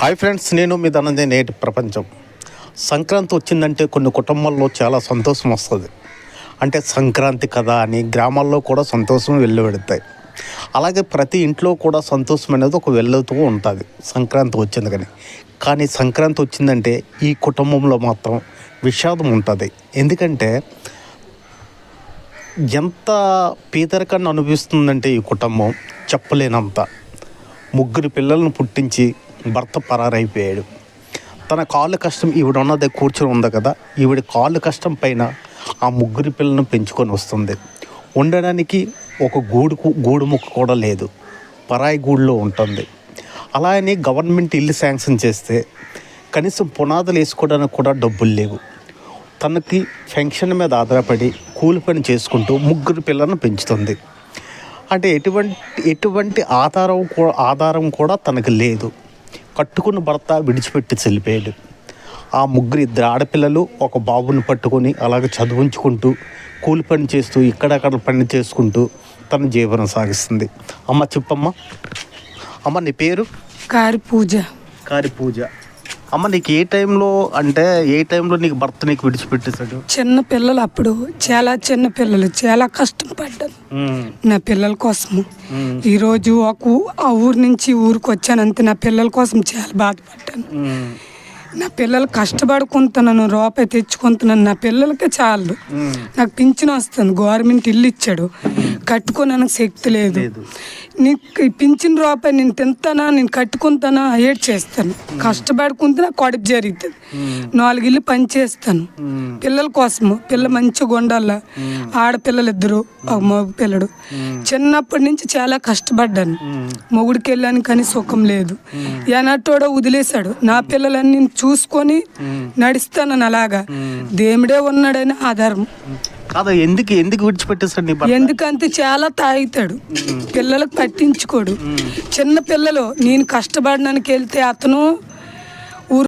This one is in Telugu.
హాయ్ ఫ్రెండ్స్ నేను మీ ధనంజయ నేటి ప్రపంచం. సంక్రాంతి వచ్చిందంటే కొన్ని కుటుంబాల్లో చాలా సంతోషం వస్తుంది. అంటే సంక్రాంతి కదా అని గ్రామాల్లో కూడా సంతోషం వెళ్ళబెడతాయి అలాగే ప్రతి ఇంట్లో కూడా సంతోషం అనేది ఒక వెళ్తూ ఉంటుంది సంక్రాంతి వచ్చింది కానీ కానీ సంక్రాంతి వచ్చిందంటే ఈ కుటుంబంలో మాత్రం విషాదం ఉంటుంది. ఎందుకంటే ఎంత పేదరికాన్ని అనుభవిస్తుందంటే ఈ కుటుంబం చెప్పలేనంత. ముగ్గురు పిల్లలను పుట్టించి భర్త పరారైపోయాడు. తన కాళ్ళు కష్టం ఈవిడ ఉన్నది కూర్చొని ఉంది కదా ఈవిడ కాళ్ళు కష్టం పైన ఆ ముగ్గురి పిల్లలను పెంచుకొని వస్తుంది. ఉండడానికి ఒక గూడుకు గూడు ముక్క కూడా లేదు. పరాయి గూడులో ఉంటుంది. అలా అని గవర్నమెంట్ ఇల్లు శాంక్షన్ చేస్తే కనీసం పునాదులు వేసుకోవడానికి కూడా డబ్బులు లేవు. తనకి ఫెన్షన్ మీద ఆధారపడి కూలి పని చేసుకుంటూ ముగ్గురు పిల్లలను పెంచుతుంది. అంటే ఎటువంటి ఎటువంటి ఆధారం ఆధారం కూడా తనకు లేదు. కట్టుకున్న భర్త విడిచిపెట్టి చెల్లిపోయాడు ఆ ముగ్గురు ఇద్దరు ఆడపిల్లలు ఒక బాబుని పట్టుకొని అలాగే చదివించుకుంటూ కూలి పని చేస్తూ ఇక్కడక్కడ పని చేసుకుంటూ తన జీవనం సాగిస్తుంది. అమ్మ చెప్పమ్మ. అమ్మ నీ పేరు? కారి పూజ. కారి పూజ. అమ్మ నీకు ఏ టైంలో అంటే ఏ టైంలో నీకు భర్త నీకు విడిచిపెట్టేశాడు? చిన్న పిల్లలు అప్పుడు చాలా చిన్న పిల్లలు చాలా కష్టం పడ్డాను నా పిల్లల కోసము. ఈరోజు ఒక ఆ ఊరు నుంచి ఊరికి వచ్చాను అంతే నా పిల్లల కోసం చాలా బాధపడ్డాను. నా పిల్లలు కష్టపడుకుంటున్నాను రూపాయి తెచ్చుకుంటున్నాను. నా పిల్లలకే చాలు. నాకు పింఛన్ వస్తుంది గవర్నమెంట్ ఇల్లు ఇచ్చాడు. కట్టుకోనడానికి శక్తి లేదు. నీకు పింఛన్ రూపాయి నేను తింటానా నేను కట్టుకుంటానా ఏడ్ చేస్తాను. కష్టపడుకుంటే నాకు కడుపు జరుగుతుంది. నాలుగు ఇల్లు పని చేస్తాను. పిల్లల కోసము పిల్ల మంచిగా ఉండాల? ఆడపిల్లలు ఇద్దరు ఒక మగ పిల్లడు. చిన్నప్పటి నుంచి చాలా కష్టపడ్డాను. మొగుడికి వెళ్ళాను కానీ సుఖం లేదు. ఏనాటోడో వదిలేశాడు. నా పిల్లలన్నీ చూసుకొని నడుస్తానని అలాగా. దేవుడే ఉన్నాడని ఆధారం. కాదా ఎందుకు ఎందుకు నీ భర్త? ఎందుకంటే చాలా తాగుతాడు. పిల్లలకు పట్టించుకోడు. చిన్న పిల్లలు నేను కష్టపడడానికి వెళ్తే అతను